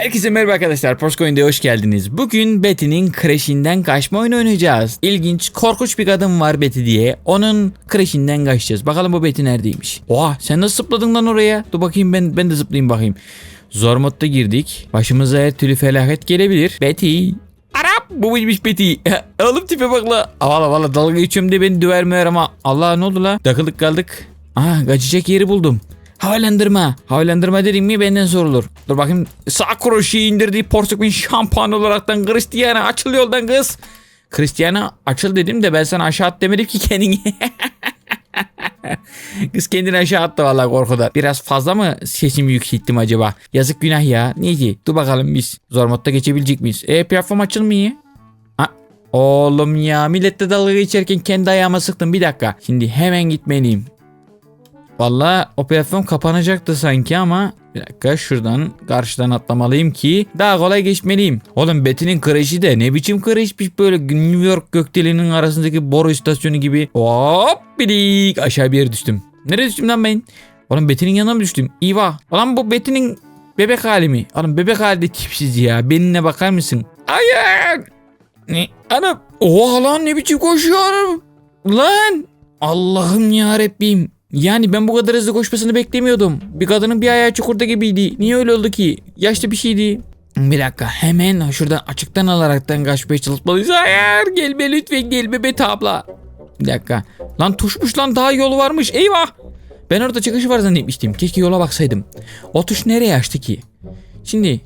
Herkese merhaba arkadaşlar. Postcoin'de hoş geldiniz. Bugün Betty'nin kreşinden kaçma oyunu oynayacağız. İlginç, korkunç bir kadın var Betty diye. Onun kreşinden kaçacağız. Bakalım bu Betty neredeymiş? Oha sen nasıl zıpladın lan oraya? Dur bakayım ben ben de zıplayayım bakayım. Zor modda girdik. Başımıza her türlü felaket gelebilir. Betty. Arap bu buymuş Betty. Oğlum tipe bak la. Valla valla dalga geçiyorum diye beni döver meğer ama. Allah ne oldu la? Takıldık kaldık. Aha kaçacak yeri buldum. Havalandırma. Havalandırma dedim mi benden sorulur. Dur bakayım. Sağ kroşeyi indirdiği Portekiz'in şampuan olaraktan Cristiano açıl yoldan kız. Cristiano açıl dedim de ben sana aşağı at demedim ki kendini. Kız kendini aşağı attı vallahi korkudan. Biraz fazla mı sesimi yükselttim acaba? Yazık günah ya. Neydi? Dur bakalım biz. Zor modda geçebilecek miyiz? E platform açılmıyor. Ha, Oğlum ya millette dalga geçerken kendi ayağıma sıktım bir dakika. Şimdi hemen gitmeliyim. Vallahi o platform kapanacaktı sanki ama bir dakika şuradan karşıdan atlamalıyım ki daha kolay geçmeliyim. Oğlum Betty'nin kreşi de ne biçim kreşmiş böyle New York gökdelinin arasındaki boru istasyonu gibi. Hop bidik aşağı bir yere düştüm. Nereye düştüm lan ben? Oğlum Betty'nin yanına mı düştüm? İva. Ulan bu Betty'nin bebek hali mi? Oğlum bebek hali de tipsiz ya. Benimle bakar mısın? Hayır. Ne? Anam. Oha lan ne biçim koşuyorum. Lan. Allah'ım ya Rabbim. Yani ben bu kadar hızlı koşmasını beklemiyordum. Bir kadının bir ayağı çukurda gibiydi. Niye öyle oldu ki? Yaşlı bir şeydi. Bir dakika hemen şuradan açıktan alaraktan kaçmaya çalışmalıyız. Hayır gelme lütfen gelme Beti abla. Bir dakika. Lan tuşmuş lan daha yolu varmış. Eyvah. Ben orada çıkışı var zannetmiştim. Keşke yola baksaydım. O tuş nereye açtı ki? Şimdi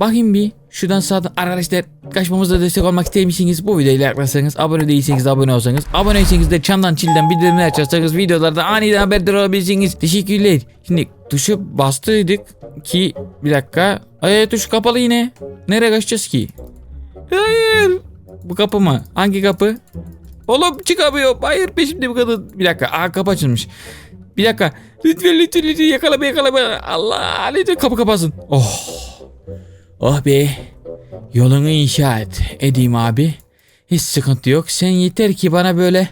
bakayım bir. Şuradan sağdan arkadaşlar kaçmamıza destek olmak istemişsiniz. Bu videoyu like abone değilseniz abone olsanız. Aboneyseniz de çandan çilden bildirimleri açarsanız videolarda aniden haberdar olabilirsiniz. Teşekkürler. Şimdi tuşu bastıydık ki bir dakika. Ay tuş kapalı yine. Nereye kaçacağız ki? Hayır. Bu kapı mı? Hangi kapı? Oğlum çıkamıyorum. Hayır peşimde bu kadın. Bir dakika. Aa kapı açılmış. Bir dakika. Lütfen lütfen lütfen yakalama yakalama. Allah lütfen kapı kapansın. Oh. Oh be. Yolunu inşa et. Edeyim abi. Hiç sıkıntı yok. Sen yeter ki bana böyle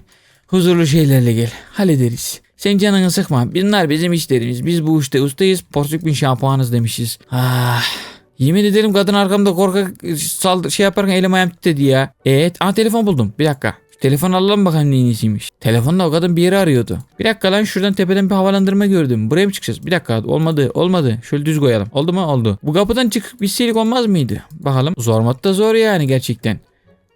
huzurlu şeylerle gel. Hallederiz. Sen canını sıkma. Bunlar bizim işlerimiz. Biz bu işte ustayız. Porsuk bin şampuanız demişiz. Ah. Yemin ederim kadın arkamda korkak saldır şey yaparken elim ayağım titredi ya. Evet. Aa telefon buldum. Bir dakika. Telefon alalım bakalım neyin nesiymiş. Telefonla o kadın bir yere arıyordu. Bir dakika lan şuradan tepeden bir havalandırma gördüm. Buraya mı çıkacağız? Bir dakika olmadı olmadı. Şöyle düz koyalım. Oldu mu? Oldu. Bu kapıdan çıkıp bir olmaz mıydı? Bakalım. Zor modda zor yani gerçekten.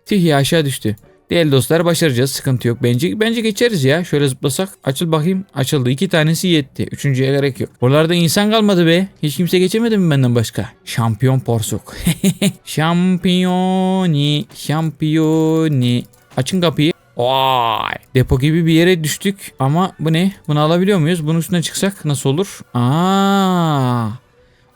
Tüh ya aşağı düştü. Değerli dostlar başaracağız. Sıkıntı yok. Bence bence geçeriz ya. Şöyle zıplasak. Açıl bakayım. Açıldı. İki tanesi yetti. Üçüncüye gerek yok. Buralarda insan kalmadı be. Hiç kimse geçemedi mi benden başka? Şampiyon porsuk. Şampiyoni. Şampiyoni. Açın kapıyı. Vay. Depo gibi bir yere düştük. Ama bu ne? Bunu alabiliyor muyuz? Bunun üstüne çıksak nasıl olur? Aa.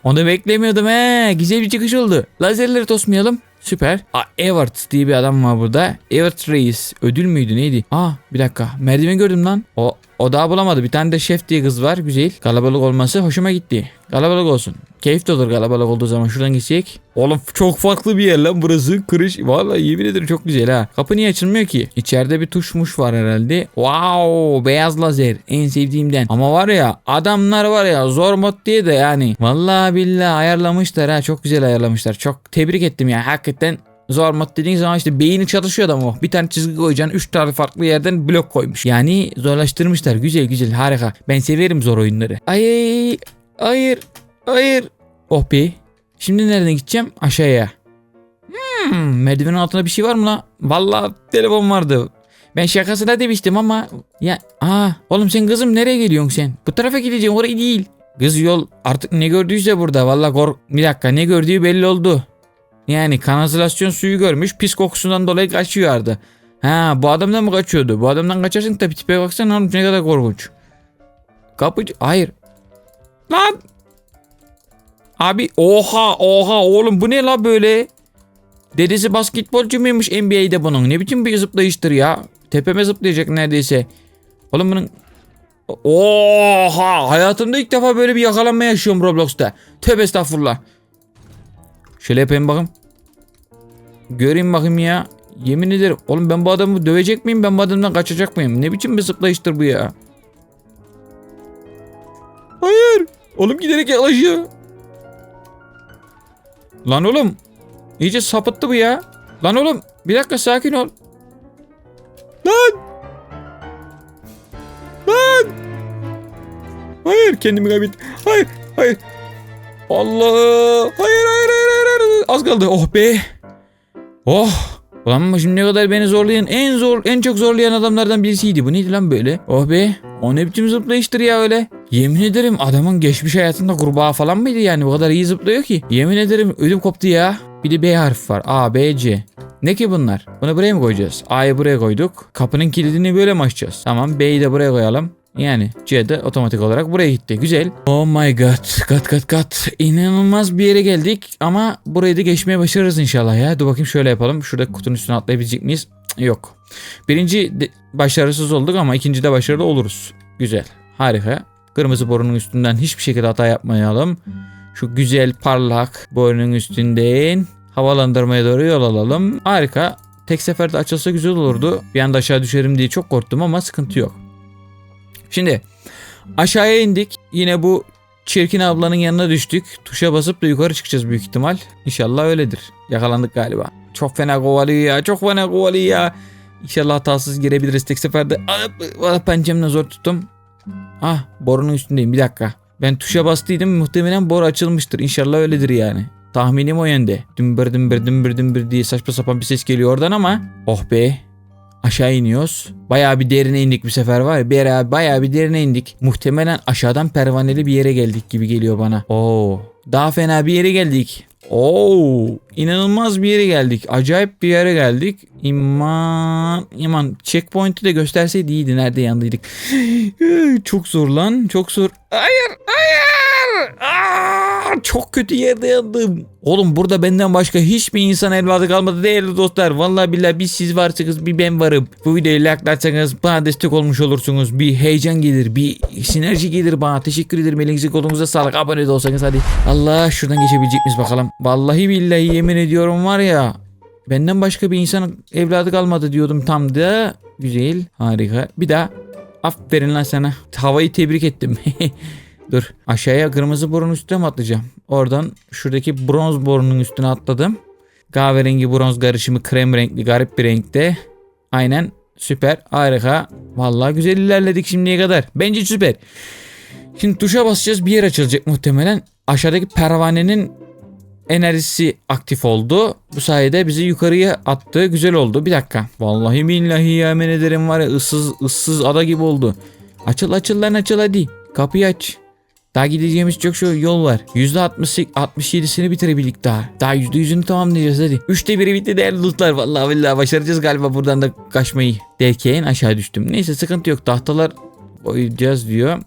Onu beklemiyordum he. Güzel bir çıkış oldu. Lazerleri tosmayalım. Süper. Aa, Evert diye bir adam var burada. Evert Reis. Ödül müydü neydi? Aa bir dakika. Merdiven gördüm lan. O o bulamadı. Bir tane de şef diye kız var. Güzel. Kalabalık olması hoşuma gitti. Kalabalık olsun. Keyif de olur kalabalık olduğu zaman. Şuradan gitsek. Oğlum çok farklı bir yer lan burası. Kırış. Vallahi yemin ederim çok güzel ha. Kapı niye açılmıyor ki? İçeride bir tuşmuş var herhalde. Wow. Beyaz lazer. En sevdiğimden. Ama var ya adamlar var ya zor mod diye de yani. Vallahi billahi ayarlamışlar ha. Çok güzel ayarlamışlar. Çok tebrik ettim ya. Hakikaten Zor mod dediğin zaman işte beyni çalışıyor adam o. Bir tane çizgi koyacaksın. Üç tane farklı yerden blok koymuş. Yani zorlaştırmışlar. Güzel güzel harika. Ben severim zor oyunları. Ay hayır hayır. Oh be. Şimdi nereden gideceğim? Aşağıya. Hmm, merdivenin altında bir şey var mı la? Vallahi telefon vardı. Ben şakasına demiştim ama ya aa oğlum sen kızım nereye geliyorsun sen? Bu tarafa gideceğim oraya değil. Kız yol artık ne gördüyse burada valla kork bir dakika ne gördüğü belli oldu. Yani kanalizasyon suyu görmüş pis kokusundan dolayı kaçıyordu. Ha bu adamdan mı kaçıyordu? Bu adamdan kaçarsın tabi tipe baksana oğlum ne kadar korkunç. Kapıcı hayır. Lan. Abi oha oha oğlum bu ne la böyle? Dedesi basketbolcu muymuş NBA'de bunun? Ne biçim bir zıplayıştır ya? Tepeme zıplayacak neredeyse. Oğlum bunun Oha hayatımda ilk defa böyle bir yakalanma yaşıyorum Roblox'ta. Tövbe estağfurullah. Şöyle yapayım bakayım. Göreyim bakayım ya. Yemin ederim. Oğlum ben bu adamı dövecek miyim? Ben bu adamdan kaçacak mıyım? Ne biçim bir zıplayıştır bu ya? Hayır. Oğlum giderek yaklaşıyor. Lan oğlum. İyice sapıttı bu ya. Lan oğlum. Bir dakika sakin ol. Lan. Lan. Hayır kendimi kaybettim. Hayır. Hayır. Allah. Hayır hayır. Az kaldı. Oh be. Oh. Ulan şimdiye kadar beni zorlayan en zor en çok zorlayan adamlardan birisiydi. Bu neydi lan böyle? Oh be. O ne biçim zıplayıştır ya öyle. Yemin ederim adamın geçmiş hayatında kurbağa falan mıydı yani? Bu kadar iyi zıplıyor ki. Yemin ederim ödüm koptu ya. Bir de B harfi var. A, B, C. Ne ki bunlar? Bunu buraya mı koyacağız? A'yı buraya koyduk. Kapının kilidini böyle mi açacağız? Tamam B'yi de buraya koyalım. Yani C de otomatik olarak buraya gitti. Güzel. Oh my god. Kat kat kat. İnanılmaz bir yere geldik. Ama burayı da geçmeye başarırız inşallah ya. Dur bakayım şöyle yapalım. Şurada kutunun üstüne atlayabilecek miyiz? Yok. Birinci başarısız olduk ama ikinci de başarılı oluruz. Güzel. Harika. Kırmızı borunun üstünden hiçbir şekilde hata yapmayalım. Şu güzel parlak borunun üstünden havalandırmaya doğru yol alalım. Harika. Tek seferde açılsa güzel olurdu. Bir anda aşağı düşerim diye çok korktum ama sıkıntı yok. Şimdi aşağıya indik. Yine bu çirkin ablanın yanına düştük. Tuşa basıp da yukarı çıkacağız büyük ihtimal. İnşallah öyledir. Yakalandık galiba. Çok fena kovalıyor ya. Çok fena kovalıyor ya. İnşallah hatasız girebiliriz tek seferde. Ah, Pençemle zor tuttum. Ah borunun üstündeyim bir dakika. Ben tuşa bastıydım muhtemelen boru açılmıştır. İnşallah öyledir yani. Tahminim o yönde. Dümbür dümbür dümbür dümbür diye saçma sapan bir ses geliyor oradan ama. Oh be. Aşağı iniyoruz. Bayağı bir derine indik bu sefer var ya. Bayağı, bayağı bir derine indik. Muhtemelen aşağıdan pervaneli bir yere geldik gibi geliyor bana. Oo. Daha fena bir yere geldik. Oo, inanılmaz bir yere geldik. Acayip bir yere geldik. İman, iman. Checkpoint'i de gösterseydi iyiydi. Nerede yandıydık. çok zor lan. Çok zor. Hayır, hayır. Aa, çok kötü yerde yandım. Oğlum burada benden başka hiçbir insan evladı kalmadı değerli dostlar. Vallahi billahi bir siz varsınız bir ben varım. Bu videoyu like'larsanız bana destek olmuş olursunuz. Bir heyecan gelir, bir sinerji gelir bana. Teşekkür ederim. Elinize kolunuza sağlık. Abone de olsanız hadi. Allah şuradan geçebilecek miyiz bakalım. Vallahi billahi yemin ediyorum var ya. Benden başka bir insan evladı kalmadı diyordum tam da. Güzel. Harika. Bir daha. Aferin lan sana. Havayı tebrik ettim. Dur. Aşağıya kırmızı borunun üstüne mi atlayacağım? Oradan şuradaki bronz borunun üstüne atladım. Kahverengi bronz karışımı krem renkli garip bir renkte. Aynen. Süper. Harika. Vallahi güzel ilerledik şimdiye kadar. Bence süper. Şimdi tuşa basacağız. Bir yer açılacak muhtemelen. Aşağıdaki pervanenin enerjisi aktif oldu. Bu sayede bizi yukarıya attı. Güzel oldu. Bir dakika. Vallahi billahi yemin ederim var ya ıssız ıssız ada gibi oldu. Açıl açıl lan açıl hadi. Kapıyı aç. Daha gideceğimiz çok şu yol var. %60 67'sini bitirebildik daha. Daha %100'ünü tamamlayacağız hadi. Üçte biri bitti değerli dostlar. Vallahi billahi başaracağız galiba buradan da kaçmayı. Derken aşağı düştüm. Neyse sıkıntı yok. Tahtalar koyacağız diyor.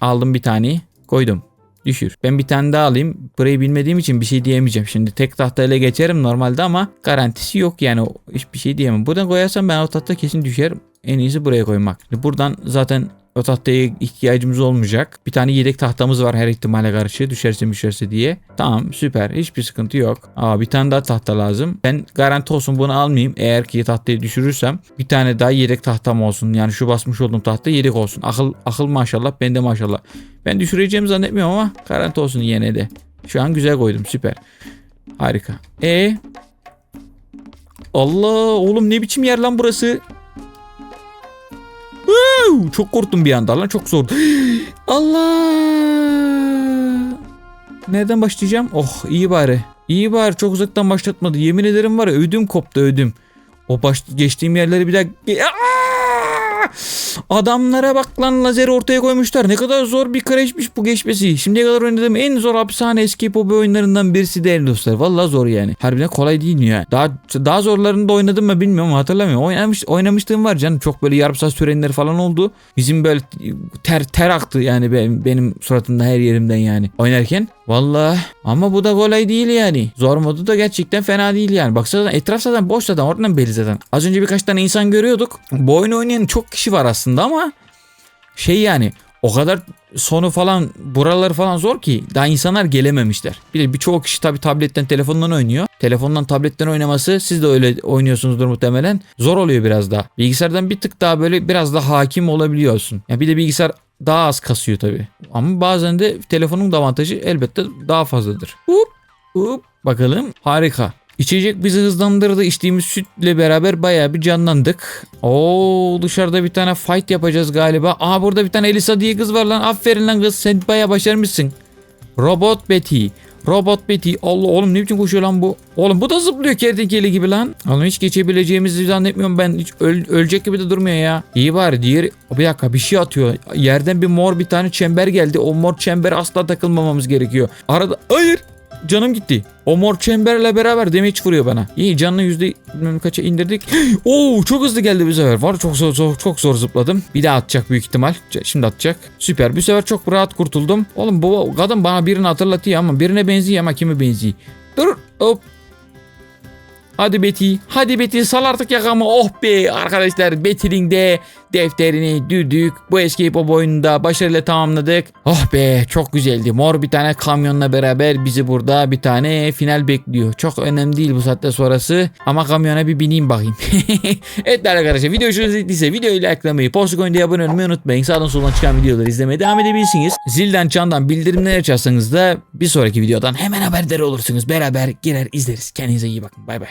Aldım bir tane. Koydum. Düşür. Ben bir tane daha alayım. Burayı bilmediğim için bir şey diyemeyeceğim. Şimdi tek tahtayla geçerim normalde ama garantisi yok yani. Hiçbir şey diyemem. Buradan koyarsam ben o tahta kesin düşer. En iyisi buraya koymak. Buradan zaten o tahtaya ihtiyacımız olmayacak. Bir tane yedek tahtamız var her ihtimale karşı düşerse düşerse diye. Tamam süper hiçbir sıkıntı yok. Aa bir tane daha tahta lazım. Ben garanti olsun bunu almayayım. Eğer ki tahtayı düşürürsem bir tane daha yedek tahtam olsun. Yani şu basmış olduğum tahta yedek olsun. Akıl akıl maşallah bende maşallah. Ben düşüreceğimi zannetmiyorum ama garanti olsun yine de. Şu an güzel koydum süper. Harika. E Allah oğlum ne biçim yer lan burası? Çok korktum bir anda lan çok zor. Allah! Nereden başlayacağım? Oh iyi bari. İyi bari çok uzaktan başlatmadı. Yemin ederim var ya ödüm koptu ödüm. O baş geçtiğim yerleri bir daha... Adamlara bak lan lazeri ortaya koymuşlar. Ne kadar zor bir crashmiş bu geçmesi. Şimdiye kadar oynadığım en zor hapishane escape hobi oyunlarından birisi değerli dostlar. Vallahi zor yani. Harbiden kolay değil ya? Daha daha zorlarını da oynadım mı bilmiyorum hatırlamıyorum. Oynamış, oynamışlığım var canım. Çok böyle yarım saat sürenler falan oldu. Bizim böyle ter ter aktı yani benim, benim suratımda her yerimden yani. Oynarken. Vallahi ama bu da kolay değil yani. Zor modu da gerçekten fena değil yani. Baksana etraf zaten boş zaten oradan belli zaten. Az önce birkaç tane insan görüyorduk. Bu oyunu oynayan çok kişi var aslında ama şey yani o kadar sonu falan buraları falan zor ki daha insanlar gelememişler. Bir de birçok kişi tabi tabletten telefondan oynuyor. Telefondan tabletten oynaması siz de öyle oynuyorsunuzdur muhtemelen. Zor oluyor biraz daha. Bilgisayardan bir tık daha böyle biraz daha hakim olabiliyorsun. Ya bir de bilgisayar daha az kasıyor tabi. Ama bazen de telefonun da avantajı elbette daha fazladır. Hop hop Bakalım. Harika. İçecek bizi hızlandırdı. İçtiğimiz sütle beraber bayağı bir canlandık. Oo dışarıda bir tane fight yapacağız galiba. Aa burada bir tane Elisa diye kız var lan. Aferin lan kız. Sen bayağı başarmışsın. Robot Betty. Robot Betty. Allah oğlum ne biçim koşuyor lan bu? Oğlum bu da zıplıyor kertenkele gibi lan. Oğlum hiç geçebileceğimizi zannetmiyorum ben. Hiç öl- ölecek gibi de durmuyor ya. İyi bari diğer bir dakika bir şey atıyor. Yerden bir mor bir tane çember geldi. O mor çembere asla takılmamamız gerekiyor. Arada hayır. Canım gitti. O mor çemberle beraber damage vuruyor bana. İyi canını yüzde bilmem kaça indirdik. Oo çok hızlı geldi bu sefer. Var çok zor, zor çok zor zıpladım. Bir daha atacak büyük ihtimal. Şimdi atacak. Süper. Bu sefer çok rahat kurtuldum. Oğlum bu kadın bana birini hatırlatıyor ama birine benziyor ama kime benziyor? Dur. Hop. Hadi Betty. Hadi Betty sal artık yakamı. Oh be arkadaşlar Betty'nin de defterini düdük. Bu escape o oyununda başarıyla tamamladık. Oh be çok güzeldi. Mor bir tane kamyonla beraber bizi burada bir tane final bekliyor. Çok önemli değil bu saatte sonrası. Ama kamyona bir bineyim bakayım. evet arkadaşlar video hoşunuza gittiyse videoyu likelamayı, Porsche Coin'de abone olmayı unutmayın. Sağdan soldan çıkan videoları izlemeye devam edebilirsiniz. Zilden çandan bildirimleri açarsanız da bir sonraki videodan hemen haberdar olursunuz. Beraber girer izleriz. Kendinize iyi bakın. Bay bay.